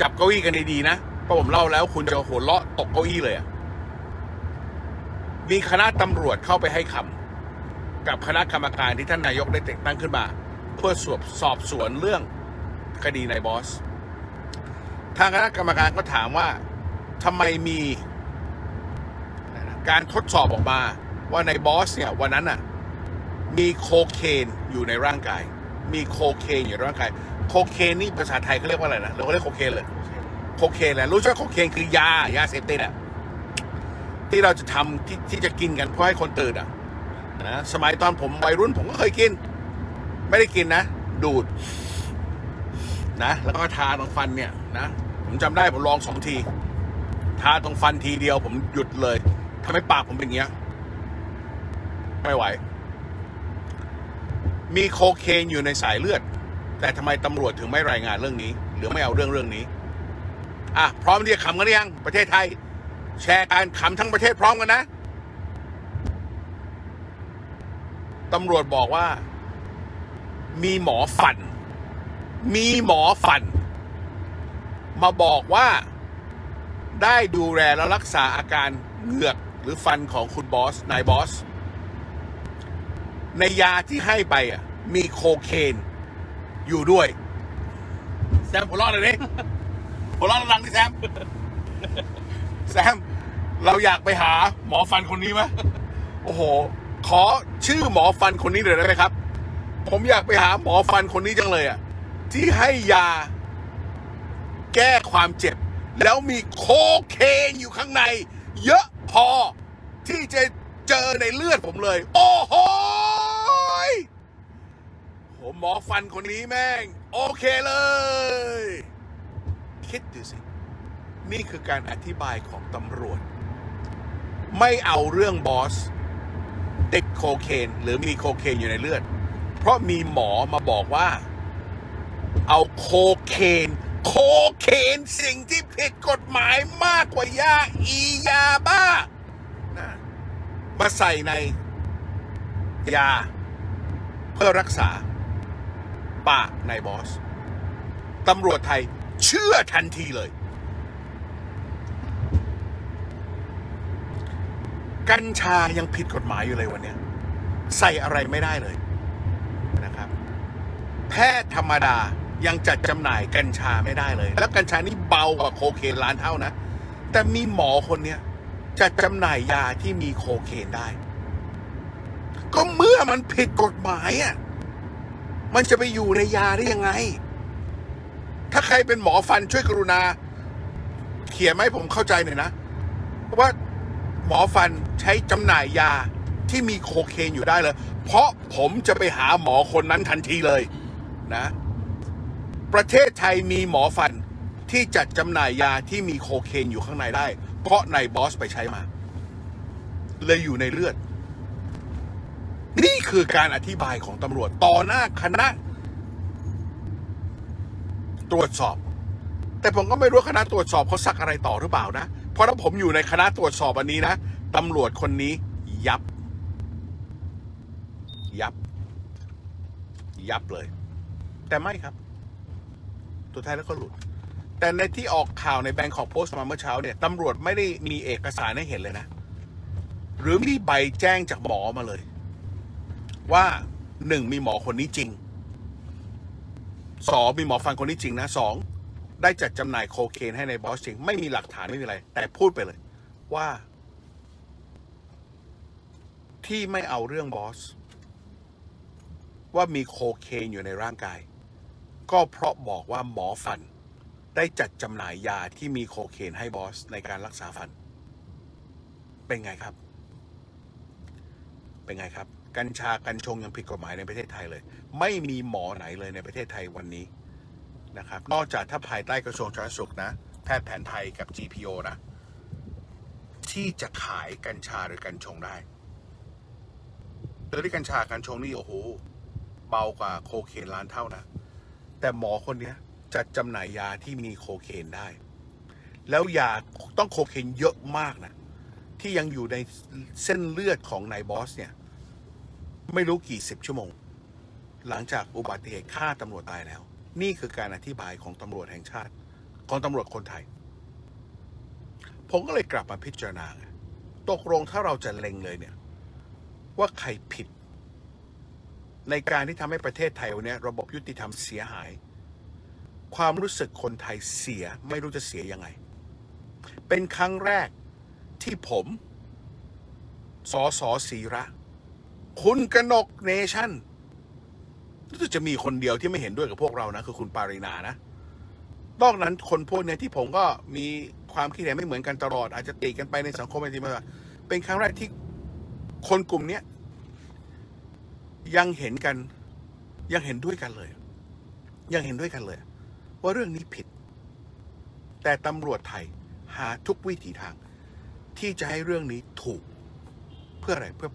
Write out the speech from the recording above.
จับเก้าอี้กันดีๆนะพราผมเล่าแล้วคุณจะหัวเราะตกเก้าอี้เลยอะมีคณะตำรวจเข้าไปให้คำกับคณะกรรมการที่ท่านนายกได้แต่งตั้งขึ้นมา เพื่อสอบสอบสวนเรื่องคดีนายบอส ทางคณะกรรมการก็ถามว่าทำไมมีการทดสอบออกมาว่าในบอสเนี่ยวันนั้นน่ะมีโคเคนอยู่ในร่างกาย มีโคเคนอยู่ในร่างกาย โคเคนนี่ภาษาไทยเขาเรียกว่าอะไรนะเราก็เรียกโคเคนเลยโคเคนแหละรู้ใช่ไหมโคเคนคือยายาเสพติดอะที่เราจะทำที่ที่จะกินกันเพื่อให้คนตื่นอะนะสมัยตอนผมวัยรุ่นผมก็เคยกิน ไม่ได้กินนะ ดูด นะ แล้วก็ทาตรงฟันเนี่ยนะผมจำได้ผมลองสองทีทาตรงฟันทีเดียว ผมหยุดเลยทำให้ปากผมเป็นเงี้ยไม่ไหว มีโคเคนอยู่ในสายเลือด แต่ทำไมตำรวจถึงไม่รายงานเรื่องนี้ หรือไม่เอาเรื่องเรื่องนี้อะพร้อมที่จะขำกันหรือยังประเทศไทย แชร์การขำทั้งประเทศพร้อมกันนะตำรวจบอกว่า มีหมอฟัน มีหมอฟัน มาบอกว่า ได้ดูแลและรักษาอาการเหงือกหรือฟันของคุณบอสนายบอส ในยาที่ให้ไปอะ มีโคเคน อยู่ด้วย แซมหัวเราะเลยดิหัวเราะดังๆดิแซม แซม เราอยากไปหาหมอฟันคนนี้ไหมโอ้โห ขอชื่อหมอฟันคนนี้เลยได้ไหมครับ ผมอยากไปหาหมอฟันคนนี้จังเลยอะ ที่ให้ยา แก้ความเจ็บ แล้วมีโคเคนอยู่ข้างใน เยอะพอที่จะเจอในเลือดผมเลย โอ้โห โหหมอฟันคนนี้แม่ง โอเคเลย คิดดูสิ นี่คือการอธิบายของตำรวจ ไม่เอาเรื่องบอส ติดโคเคนหรือมีโคเคนอยู่ในเลือด เพราะมีหมอมาบอกว่า เอาโคเคนโคเคนสิ่งที่ผิดกฎหมายมากกว่ายาอียาบ้านะมาใส่ในยา เพื่อรักษา ปานายบอสตำรวจไทยเชื่อทันทีเลย กัญชายังผิดกฎหมายอยู่เลยวันนี้ใส่อะไรไม่ได้เลยนะครับ แพทย์ธรรมดายังจัดจำหน่ายกัญชาไม่ได้เลย แล้วกัญชานี่เบากว่าโคเคนล้านเท่านะ แต่มีหมอคนเนี้ยจัดจำหน่ายยาที่มีโคเคนได้ ก็เมื่อมันผิดกฎหมายอะ มันจะไปอยู่ในยาได้ยังไง ถ้าใครเป็นหมอฟันช่วยกรุณา เขียนมาให้ผมเข้าใจหน่อยนะเพราะว่าหมอฟันใช้จำหน่ายยาที่มีโคเคนอยู่ได้เลย เพราะผมจะไปหาหมอคนนั้นทันทีเลยนะ ประเทศไทยมีหมอฟันที่จัดจำหน่ายยาที่มีโคเคนอยู่ข้างในได้ เพราะนายบอสไปใช้มา เลยอยู่ในเลือด คือการอธิบายของตำรวจต่อหน้าคณะ ตรวจสอบ แต่ผมก็ไม่รู้คณะตรวจสอบเขาสักอะไรต่อหรือเปล่านะ เพราะถ้าผมอยู่ในคณะตรวจสอบอันนี้นะตำรวจคนนี้ ยับ ยับ ยับเลย แต่ไม่ครับ ตัวท้ายแล้วก็หลุด แต่ในที่ออกข่าวในแบงคอกโพสต์มาเมื่อเช้าเนี่ยตำรวจไม่ได้มีเอกสารให้เห็นเลยนะ หรือมีใบแจ้งจากหมอมาเลย ว่าหนึ่งมีหมอคนนี้จริงสองมีหมอฟันคนนี้จริงนะสองได้จัดจำหน่ายโคเคนให้ในบอสจริง ไม่มีหลักฐานไม่มีอะไร แต่พูดไปเลย ว่า ที่ไม่เอาเรื่องบอส ว่ามีโคเคนอยู่ในร่างกาย ก็เพราะบอกว่าหมอฟัน ได้จัดจำหน่ายยาที่มีโคเคนให้บอสในการรักษาฟัน เป็นไงครับ เป็นไงครับ กัญชากัญชงยังผิดกฎหมายในประเทศไทยเลย ไม่มีหมอไหนเลยในประเทศไทยวันนี้นะครับ นอกจากถ้าภายใต้กระทรวงสาธารณสุขนะ แพทย์แผนไทยกับ GPO นะ ที่จะขายกัญชาหรือกัญชงได้โดยที่กัญชากัญชงนี่โอ้โหเบากว่าโคเคนล้านเท่านะ แต่หมอคนเนี้ยจัดจำหน่ายยาที่มีโคเคนได้ แล้วยาต้องโคเคนเยอะมากนะ ที่ยังอยู่ในเส้นเลือดของนายบอสเนี่ย ไม่รู้กี่สิบชั่วโมง หลังจากอุบัติเหตุฆ่าตำรวจตายแล้ว นี่คือการอธิบายของตำรวจแห่งชาติ ของตำรวจคนไทย ผมก็เลยกลับมาพิจารณาตกลงถ้าเราจะเล็งเลยเนี่ย ว่าใครผิด ในการที่ทำให้ประเทศไทยวันนี้ระบบยุติธรรมเสียหาย ความรู้สึกคนไทยเสียไม่รู้จะเสียยังไง เป็นครั้งแรกที่ผมสอสอศีระ คุณกนกเนชั่นรู้สึกจะมีคนเดียวที่ไม่เห็นด้วยกับพวกเรานะ คือคุณปารินานะนอกนั้นคนพวกเนี้ยที่ผมก็มีความคิดเห็นไม่เหมือนกันตลอด อาจจะตีกันไปในสังคมอะไรที่มาเป็นครั้งแรกที่คนกลุ่มเนี้ยยังเห็นกัน ยังเห็นด้วยกันเลย ยังเห็นด้วยกันเลย ว่าเรื่องนี้ผิด แต่ตำรวจไทยหาทุกวิถีทาง ที่จะให้เรื่องนี้ถูก เพื่ออะไรเพื่อ